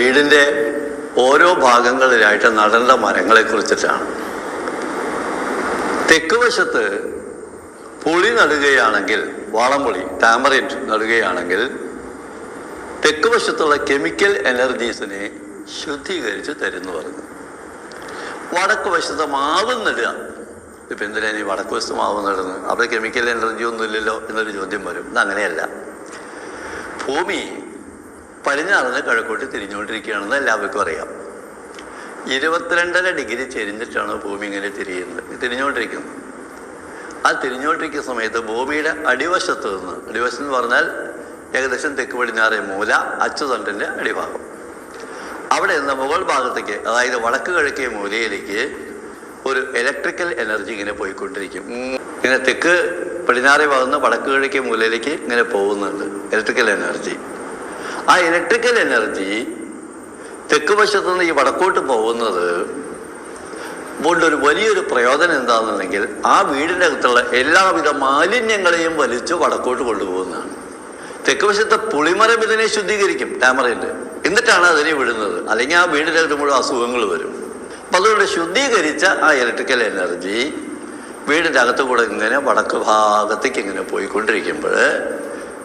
വീടിന്റെ ഓരോ ഭാഗങ്ങളിലായിട്ട് നടേണ്ട മരങ്ങളെ കുറിച്ചിട്ടാണ്. തെക്ക് വശത്ത് പുളി നടുകയാണെങ്കിൽ വാളംപുളി ടാമറിന്റ് നടുകയാണെങ്കിൽ തെക്ക് വശത്തുള്ള കെമിക്കൽ എനർജീസിനെ ശുദ്ധീകരിച്ച് തരുന്നു പറഞ്ഞു. വടക്ക് വശത്ത് മാവ് നടുക. ഇപ്പം എന്തിനാണ് ഈ വടക്ക് വശത്ത് മാവ് നടുന്നത്? അവിടെ കെമിക്കൽ എനർജി ഒന്നും ഇല്ലല്ലോ എന്നൊരു ചോദ്യം വരും. അങ്ങനെയല്ല. ഭൂമി പടിഞ്ഞാറുന്ന് കിഴക്കോട്ട് തിരിഞ്ഞുകൊണ്ടിരിക്കുകയാണെന്ന് എല്ലാവർക്കും അറിയാം. ഇരുപത്തിരണ്ടര ഡിഗ്രി ചെരിഞ്ഞിട്ടാണ് ഭൂമി ഇങ്ങനെ തിരിയുന്നത്. തിരിഞ്ഞുകൊണ്ടിരിക്കുന്നത്. ആ തിരിഞ്ഞുകൊണ്ടിരിക്കുന്ന സമയത്ത് ഭൂമിയുടെ അടിവശത്ത് നിന്ന് അടിവശം എന്ന് പറഞ്ഞാൽ ഏകദേശം തെക്ക് പടിഞ്ഞാറേ മൂല അച്ചുതണ്ടിന്റെ അടിഭാഗം. അവിടെ നിന്ന് മുകൾ ഭാഗത്തേക്ക് അതായത് വടക്ക് കിഴക്കേ മൂലയിലേക്ക് ഒരു ഇലക്ട്രിക്കൽ എനർജി ഇങ്ങനെ പോയിക്കൊണ്ടിരിക്കും. ഇങ്ങനെ തെക്ക് പടിഞ്ഞാറേ ഭാഗത്ത് നിന്ന് വടക്ക് കിഴക്കേ മൂലയിലേക്ക് ഇങ്ങനെ പോകുന്നുണ്ട്. ഇലക്ട്രിക്കൽ എനർജി ആ ഇലക്ട്രിക്കൽ എനർജി തെക്ക് വശത്ത് നിന്ന് ഈ വടക്കോട്ട് പോകുന്നത് കൊണ്ട് ഒരു വലിയൊരു പ്രയോജനം എന്താണെന്നുണ്ടെങ്കിൽ ആ വീടിന്റെ അകത്തുള്ള എല്ലാവിധ മാലിന്യങ്ങളെയും വലിച്ചു വടക്കോട്ട് കൊണ്ടുപോകുന്നതാണ്. തെക്ക് വശത്തെ പുളിമരം ഇതിനെ ശുദ്ധീകരിക്കും ടാമറയിൽ എന്നിട്ടാണ് അതിനെ വിടുന്നത്. അല്ലെങ്കിൽ ആ വീടിന്റെ അകത്ത് മുഴുവൻ അസുഖങ്ങൾ വരും. അപ്പം അതുകൊണ്ട് ശുദ്ധീകരിച്ച ആ ഇലക്ട്രിക്കൽ എനർജി വീടിന്റെ അകത്ത് കൂടെ ഇങ്ങനെ വടക്ക് ഭാഗത്തേക്ക് ഇങ്ങനെ പോയിക്കൊണ്ടിരിക്കുമ്പോൾ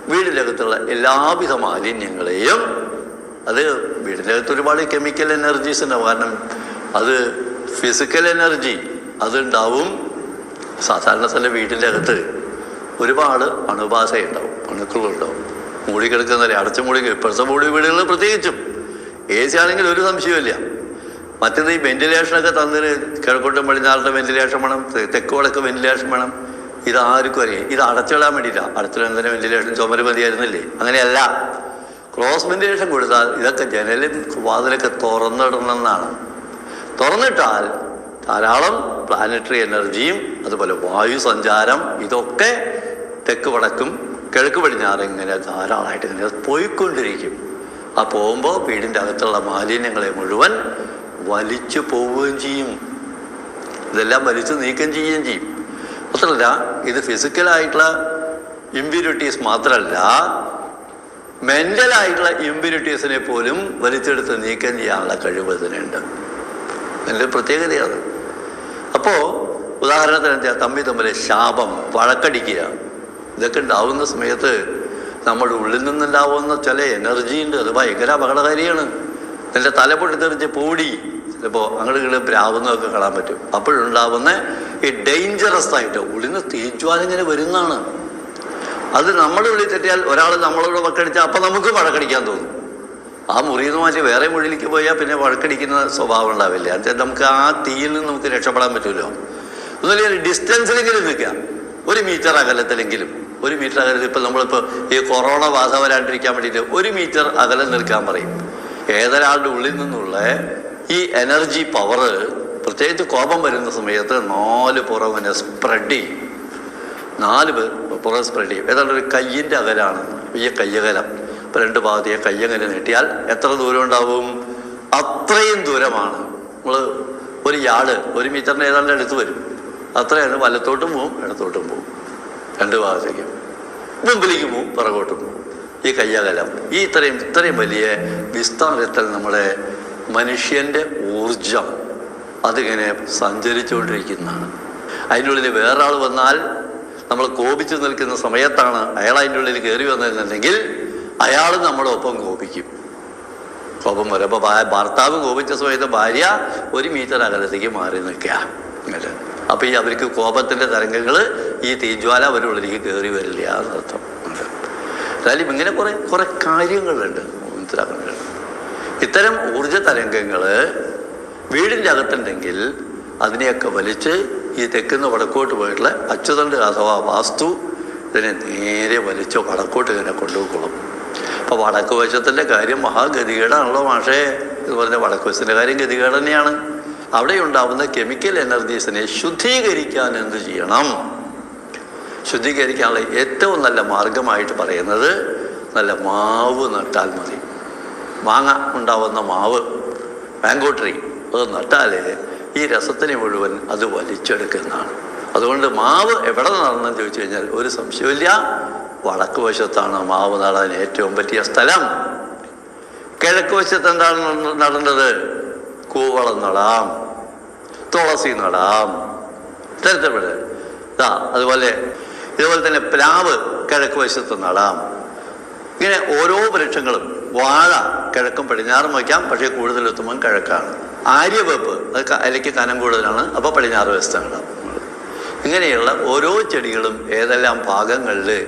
വീടിന്റെ അകത്തുള്ള എല്ലാവിധ മാലിന്യങ്ങളെയും അത് വീടിനകത്ത് ഒരുപാട് കെമിക്കൽ എനർജീസ് ഉണ്ടാവും. കാരണം അത് ഫിസിക്കൽ എനർജി അതുണ്ടാവും. സാധാരണ തന്നെ വീടിന്റെ അകത്ത് ഒരുപാട് അണുബാധയുണ്ടാവും അണുക്കളുണ്ടാവും. മൂടി കിടക്കുന്നതല്ലേ അടച്ചു മൂടി ഇപ്പോഴത്തെ മൂടി വീടുകൾ പ്രത്യേകിച്ചും എ സി ആണെങ്കിൽ ഒരു സംശയമില്ല മറ്റേത് ഈ വെന്റിലേഷനൊക്കെ തന്നിന് കിഴക്കോട്ടും പടിഞ്ഞാറിന്റെ വെന്റിലേഷൻ വേണം തെക്ക് വടക്ക് വെന്റിലേഷൻ വേണം. ഇത് ആർക്കും അറിയാം. ഇത് അടച്ചിടാൻ വേണ്ടിയിട്ടാണ് അടച്ചിടാൻ തന്നെ വെന്റിലേഷൻ ചുമര് മതിയായിരുന്നില്ലേ? അങ്ങനെയല്ല. ക്രോസ് വെന്റിലേഷൻ കൊടുത്താൽ ഇതൊക്കെ ജനലും വാതിലൊക്കെ തുറന്നിടണമെന്നാണ്. തുറന്നിട്ടാൽ ധാരാളം പ്ലാനറ്ററി എനർജിയും അതുപോലെ വായു സഞ്ചാരം ഇതൊക്കെ തെക്ക് വടക്കും കിഴക്ക് പടിഞ്ഞാറ് ഇങ്ങനെ ധാരാളമായിട്ട് ഇങ്ങനെ പോയിക്കൊണ്ടിരിക്കും. ആ പോകുമ്പോൾ വീടിന്റെ അകത്തുള്ള മാലിന്യങ്ങളെ മുഴുവൻ വലിച്ചു പോവുകയും ചെയ്യും. ഇതെല്ലാം വലിച്ചു നീക്കം ചെയ്യുകയും ചെയ്യും. മാത്രമല്ല ഇത് ഫിസിക്കലായിട്ടുള്ള ഇമ്പ്യൂരിറ്റീസ് മാത്രമല്ല മെന്റലായിട്ടുള്ള ഇമ്പ്യൂരിറ്റീസിനെ പോലും വലിച്ചെടുത്ത് നീക്കം ചെയ്യാനുള്ള കഴിവ് ഇതിനുണ്ട്. എന്റെ പ്രത്യേകതയാണ്. അപ്പോൾ ഉദാഹരണത്തിന് തമ്മി തമ്മിൽ ശാപം വഴക്കടിക്കുക ഇതൊക്കെ ഉണ്ടാവുന്ന സമയത്ത് നമ്മുടെ ഉള്ളിൽ നിന്നുണ്ടാവുന്ന ചില എനർജി ഉണ്ട്. അത് ഭയങ്കര അപകടകാരിയാണ്. എന്റെ തല പൊട്ടിത്തെറിച്ച് പൂടി. ചിലപ്പോൾ അങ്ങോട്ട് ഇങ്ങോട്ട് പ്രാവുന്നതൊക്കെ കാണാൻ പറ്റും. അപ്പോഴുണ്ടാവുന്ന ഈ ഡേഞ്ചറസ് ആയിട്ട് ഉള്ളിന്ന് തീജ്വാല ഇങ്ങനെ വരുന്നതാണ്. അത് നമ്മുടെ ഉള്ളിൽ തെറ്റിയാൽ ഒരാൾ നമ്മളോട് വക്കടിച്ചാൽ അപ്പം നമുക്ക് വഴക്കടിക്കാൻ തോന്നും. ആ മുറിയിൽ നിന്ന് മാറ്റി വേറെ മുഴിയിലേക്ക് പോയാൽ പിന്നെ വഴക്കടിക്കുന്ന സ്വഭാവം ഉണ്ടാവില്ല. അതായത് നമുക്ക് ആ തീയിൽ നിന്ന് നമുക്ക് രക്ഷപ്പെടാൻ പറ്റുമല്ലോ ഒന്നുമില്ല ഡിസ്റ്റൻസിലെങ്കിലും നിൽക്കാം. ഒരു മീറ്റർ അകലത്തിലെങ്കിലും ഒരു മീറ്റർ അകലത്തിൽ ഇപ്പം നമ്മളിപ്പോൾ ഈ കൊറോണ ബാധ വരാണ്ടിരിക്കാൻ വേണ്ടിയിട്ട് ഒരു മീറ്റർ അകലം നിൽക്കാൻ പറയും. ഏതൊരാളുടെ ഉള്ളിൽ നിന്നുള്ള ഈ എനർജി പവർ പ്രത്യേകിച്ച് കോപം വരുന്ന സമയത്ത് നാല് പുറവിനെ സ്പ്രെഡ് ചെയ്യും. നാല് പേർ പുറം സ്പ്രെഡ് ചെയ്യും. ഏതാണ്ട് ഒരു കയ്യിന്റെ അകലാണ്. ഈ കയ്യകലം. ഇപ്പം രണ്ട് ഭാഗത്തെ കയ്യങ്ങനെ നീട്ടിയാൽ എത്ര ദൂരം ഉണ്ടാവും? അത്രയും ദൂരമാണ്. നമ്മൾ ഒരു യാൾ ഒരു മീറ്ററിന് ഏതാണ്ട് അടുത്ത് വരും. അത്രയാണ്. വലത്തോട്ടും പോവും ഇടത്തോട്ടും പോവും. രണ്ട് ഭാഗത്തേക്കും. മുമ്പിലേക്ക് പോവും പിറകോട്ടും പോവും. ഈ കയ്യകലം. ഈ ഇത്രയും ഇത്രയും വലിയ വിസ്താരത്തിൽ നമ്മുടെ മനുഷ്യന്റെ ഊർജം അതിങ്ങനെ സഞ്ചരിച്ചുകൊണ്ടിരിക്കുന്നതാണ്. അതിനുള്ളിൽ വേറൊരാൾ വന്നാൽ നമ്മൾ കോപിച്ച് നിൽക്കുന്ന സമയത്താണ് അയാൾ അതിന്റെ ഉള്ളിൽ കയറി വന്നിരുന്നുണ്ടെങ്കിൽ അയാൾ നമ്മുടെ ഒപ്പം കോപിക്കും കോപം വരുമ്പോൾ ഭർത്താവ് കോപിച്ച സമയത്ത് ഭാര്യ ഒരു മീറ്റർ അകലത്തേക്ക് മാറി നിൽക്കുക. അല്ലേ? അപ്പോൾ ഈ അവർക്ക് കോപത്തിന്റെ തരംഗങ്ങൾ ഈ തീജ്വാല അവരുള്ളിലേക്ക് കയറി വരില്ല എന്നർത്ഥം. എന്തായാലും ഇങ്ങനെ കുറേ കുറേ കാര്യങ്ങളുണ്ട്. മനസ്സിലാക്കുന്നുണ്ട് ഇത്തരം ഊർജ തരംഗങ്ങൾ വീടിന്റെ അകത്തുണ്ടെങ്കിൽ അതിനെയൊക്കെ വലിച്ച് ഈ തെക്കുന്ന് വടക്കോട്ട് പോയിട്ടുള്ള അച്ചുതണ്ട് അഥവാ വാസ്തു ഇതിനെ നേരെ വലിച്ച് വടക്കോട്ട് ഇങ്ങനെ കൊണ്ടുപോയിക്കൊള്ളും അപ്പോൾ വടക്ക് വശത്തിന്റെ കാര്യം മഹാഗതികേടാണല്ലോ മാഷേ. എന്ന് പറഞ്ഞ വടക്ക് വശത്തിന്റെ കാര്യം ഗതികേട് തന്നെയാണ്. അവിടെ ഉണ്ടാവുന്ന കെമിക്കൽ എനർജീസിനെ ശുദ്ധീകരിക്കാൻ എന്ത് ചെയ്യണം? ശുദ്ധീകരിക്കാനുള്ള ഏറ്റവും നല്ല മാർഗമായിട്ട് പറയുന്നത് നല്ല മാവ് നട്ടാൽ മതി. മാങ്ങ ഉണ്ടാവുന്ന മാവ് മാംഗോ ട്രീ അത് നട്ടാൽ ഈ രസത്തിനെ മുഴുവൻ അത് വലിച്ചെടുക്കുന്നതാണ്. അതുകൊണ്ട് മാവ് എവിടെ നടന്നെന്ന് ചോദിച്ചു കഴിഞ്ഞാൽ ഒരു സംശയമില്ല വടക്ക് വശത്താണ് മാവ് നടാൻ ഏറ്റവും പറ്റിയ സ്ഥലം. കിഴക്ക് വശത്ത് എന്താണ് നട- നടേണ്ടത് കൂവളം നടാം. തുളസി നടാം. തരത്തിൽപ്പെട്ട് ഇതാ അതുപോലെ ഇതുപോലെ തന്നെ പ്ലാവ് കിഴക്ക് വശത്ത് നടാം. ഇങ്ങനെ ഓരോ വൃക്ഷങ്ങളും വാഴ കിഴക്കും പടിഞ്ഞാറും വയ്ക്കാം പക്ഷേ കൂടുതൽ എത്തുമ്പോൾ കിഴക്കാണ്. ആര്യവേപ്പ് അത് അലയ്ക്ക് കനം കൂടുതലാണ് അപ്പോൾ പടിഞ്ഞാറ് വശത്താണ്. ഇങ്ങനെയുള്ള ഓരോ ചെടികളും ഏതെല്ലാം ഭാഗങ്ങളിൽ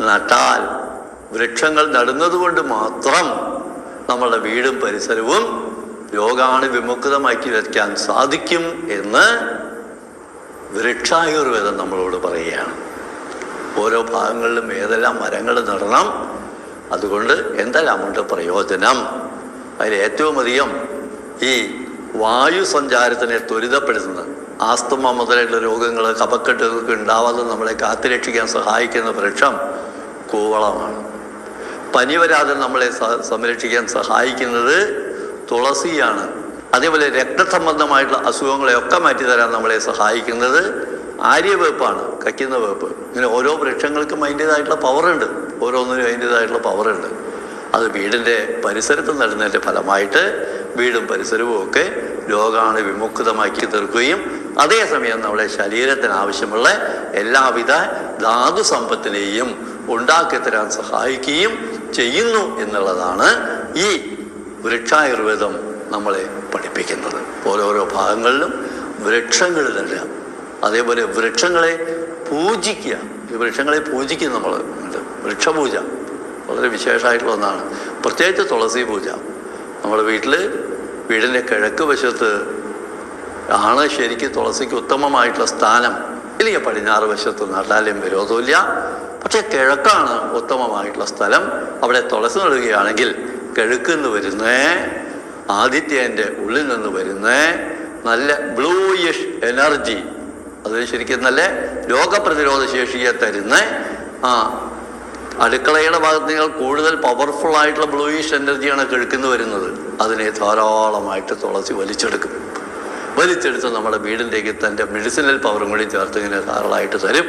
നട്ടാൽ വൃക്ഷങ്ങൾ നടുന്നത് കൊണ്ട് മാത്രം നമ്മളുടെ വീടും പരിസരവും രോഗാണു വിമുക്തമാക്കി വയ്ക്കാൻ സാധിക്കും എന്ന് വൃക്ഷായുർവേദം നമ്മളോട് പറയുകയാണ് ഓരോ ഭാഗങ്ങളിലും ഏതെല്ലാം മരങ്ങൾ നടണം അതുകൊണ്ട് എന്തെല്ലാമുണ്ട് പ്രയോജനം അതിൽ ഏറ്റവും അധികം ഈ വായു സഞ്ചാരത്തിനെ ത്വരിതപ്പെടുത്തുന്ന ആസ്തമ മുതലായിട്ടുള്ള രോഗങ്ങൾ കപക്കെട്ടുകൾക്ക് ഉണ്ടാവാതെ നമ്മളെ കാത്തുരക്ഷിക്കാൻ സഹായിക്കുന്ന വൃക്ഷം കൂവളമാണ്. പനി വരാതെ നമ്മളെ സംരക്ഷിക്കാൻ സഹായിക്കുന്നത് തുളസിയാണ്. അതേപോലെ രക്തസംബന്ധമായിട്ടുള്ള അസുഖങ്ങളെയൊക്കെ മാറ്റിത്തരാൻ നമ്മളെ സഹായിക്കുന്നത് ആര്യവേപ്പാണ് കയ്ക്കുന്ന വേപ്പ് ഇങ്ങനെ ഓരോ വൃക്ഷങ്ങൾക്കും അതിന്റെതായിട്ടുള്ള പവറുണ്ട്. ഓരോന്നിനും അതിന്റെതായിട്ടുള്ള പവറുണ്ട്. അത് വീടിന്റെ പരിസരത്ത് നടുന്നതിന്റെ ഫലമായിട്ട് വീടും പരിസരവും ഒക്കെ രോഗാണു വിമുക്തമാക്കി തീർക്കുകയും അതേസമയം നമ്മുടെ ശരീരത്തിന് ആവശ്യമുള്ള എല്ലാവിധ ധാതു സമ്പത്തിനെയും ഉണ്ടാക്കി തരാൻ സഹായിക്കുകയും ചെയ്യുന്നു എന്നുള്ളതാണ് ഈ വൃക്ഷായുർവേദം നമ്മളെ പഠിപ്പിക്കുന്നത്. ഓരോരോ ഭാഗങ്ങളിലും വൃക്ഷങ്ങൾ അതേപോലെ വൃക്ഷങ്ങളെ പൂജിക്കുക. ഈ വൃക്ഷങ്ങളെ പൂജിക്കും നമ്മൾ വൃക്ഷപൂജ. വളരെ വിശേഷമായിട്ടുള്ള ഒന്നാണ്. പ്രത്യേകിച്ച് തുളസി പൂജ നമ്മുടെ വീട്ടിൽ വീടിന്റെ കിഴക്ക് വശത്ത് ആണ് ശരിക്കും തുളസിക്ക് ഉത്തമമായിട്ടുള്ള സ്ഥാനം. ഇല്ലെങ്കിൽ പടിഞ്ഞാറ് വശത്ത് നട്ടാലും വിരോധമില്ല. പക്ഷെ കിഴക്കാണ് ഉത്തമമായിട്ടുള്ള സ്ഥലം. അവിടെ തുളസി നടുകയാണെങ്കിൽ കിഴക്ക് നിന്ന് വരുന്ന ആദിത്യന്റെ ഉള്ളിൽ നിന്ന് വരുന്ന നല്ല ബ്ലൂയിഷ് എനർജി അത് ശരിക്കും നല്ല രോഗപ്രതിരോധ ശേഷിയെ തരുന്ന. ആ അടുക്കളയുടെ ഭാഗത്ത് നിങ്ങൾ കൂടുതൽ പവർഫുൾ ആയിട്ടുള്ള ബ്ലൂയിഷ് എനർജിയാണ് കിഴക്കുന്നു വരുന്നത്. അതിനെ ധാരാളമായിട്ട് തുളസി വലിച്ചെടുക്കും. വലിച്ചെടുത്ത് നമ്മുടെ വീടിലേക്ക് തന്റെ മെഡിസിനൽ പവറും കൂടി ചേർത്ത് ഇങ്ങനെ ധാരാളമായിട്ട് തരും.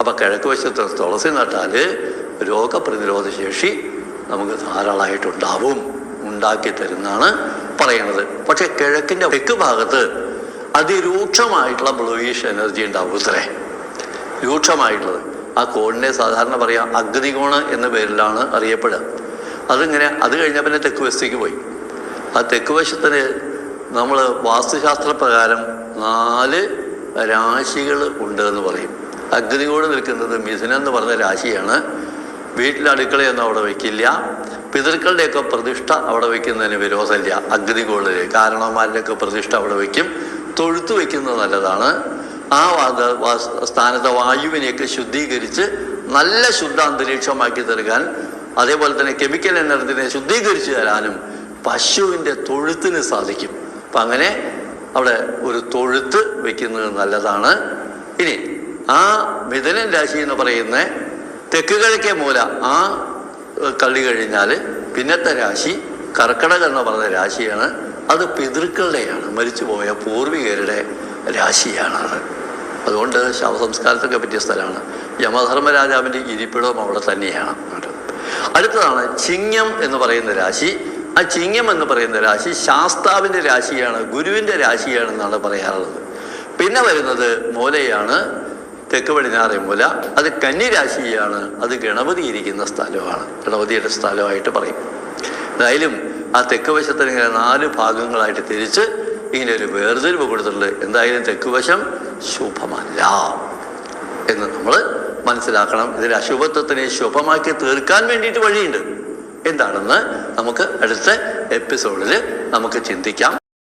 അപ്പം കിഴക്ക് വശത്ത് തുളസി നട്ടാൽ രോഗപ്രതിരോധ ശേഷി നമുക്ക് ധാരാളമായിട്ടുണ്ടാവും. ഉണ്ടാക്കി തരുന്നതാണ് പറയുന്നത് പക്ഷേ കിഴക്കിന്റെ തെക്ക് ഭാഗത്ത് അതിരൂക്ഷമായിട്ടുള്ള ബ്ലൂയിഷ് എനർജി ഉണ്ടാവും ഇത്രേ രൂക്ഷമായിട്ടുള്ളത്. ആ കോണിനെ സാധാരണ പറയാം അഗ്നികോണ് എന്ന പേരിലാണ് അറിയപ്പെടുക. അതിങ്ങനെ അത് കഴിഞ്ഞാൽ പിന്നെ തെക്ക് വശത്തേക്ക് പോയി. ആ തെക്ക് വശത്തിന് നമ്മൾ വാസ്തുശാസ്ത്ര പ്രകാരം നാല് രാശികൾ ഉണ്ട് എന്ന് പറയും. അഗ്നികോട് നിൽക്കുന്നത് മിഥുനം എന്ന് പറഞ്ഞ രാശിയാണ്. വീട്ടിലെ അടുക്കളയൊന്നും അവിടെ വയ്ക്കില്ല പിതൃക്കളുടെയൊക്കെ പ്രതിഷ്ഠ അവിടെ വയ്ക്കുന്നതിന് വിരോധമില്ല അഗ്നികോളിൽ കാരണവന്മാരുടെയൊക്കെ പ്രതിഷ്ഠ അവിടെ വയ്ക്കും തൊഴുത്ത് വയ്ക്കുന്നത് നല്ലതാണ്. ആ സ്ഥാനത്തെ വായുവിനെയൊക്കെ ശുദ്ധീകരിച്ച് നല്ല ശുദ്ധ അന്തരീക്ഷമാക്കി തീർക്കാൻ അതേപോലെ തന്നെ കെമിക്കൽ എനർജിനെ ശുദ്ധീകരിച്ച് തരാനും പശുവിന്റെ തൊഴുത്തിന് സാധിക്കും. അപ്പം അങ്ങനെ അവിടെ ഒരു തൊഴുത്ത് വെക്കുന്നത് നല്ലതാണ്. ഇനി ആ മിഥുനൻ രാശി എന്ന് പറയുന്ന തെക്ക് കിഴക്കേ മൂല ആ കള്ളി കഴിഞ്ഞാൽ പിന്നത്തെ രാശി കർക്കടകം എന്ന് പറഞ്ഞ രാശിയാണ്. അത് പിതൃക്കളുടെയാണ് മരിച്ചുപോയ പൂർവികരുടെ രാശിയാണ് അത്. അതുകൊണ്ട് ശവസംസ്കാരത്തൊക്കെ പറ്റിയ സ്ഥലമാണ്. യമധർമ്മരാജാവിന്റെ ഇരിപ്പിടവും അവിടെ തന്നെയാണ്. അടുത്തതാണ് ചിങ്ങം എന്ന് പറയുന്ന രാശി. ആ ചിങ്ങം എന്ന് പറയുന്ന രാശി ശാസ്താവിന്റെ രാശിയാണ് ഗുരുവിന്റെ രാശിയാണെന്നാണ് പറയാറുള്ളത്. പിന്നെ വരുന്നത് മൂലയാണ് തെക്ക് പടിഞ്ഞാറേ മൂല. അത് കന്നി രാശിയാണ് അത് ഗണപതി ഇരിക്കുന്ന സ്ഥലമാണ്. ഗണപതിയുടെ സ്ഥലമായിട്ട് പറയും. എന്തായാലും ആ തെക്ക് വശത്തിന് നാല് ഭാഗങ്ങളായിട്ട് തിരിച്ച് ഇങ്ങനെ ഒരു വേർതിരിവ് കൊടുത്തിട്ടുണ്ട്. എന്തായാലും തെക്ക് വശം ശുഭമല്ല എന്ന് നമ്മൾ മനസ്സിലാക്കണം. ഇതിൽ അശുഭത്വത്തിനെ ശുഭമാക്കി തീർക്കാൻ വേണ്ടിയിട്ട് വഴിയുണ്ട്. എന്താണെന്ന് നമുക്ക് അടുത്ത എപ്പിസോഡിൽ നമുക്ക് ചിന്തിക്കാം.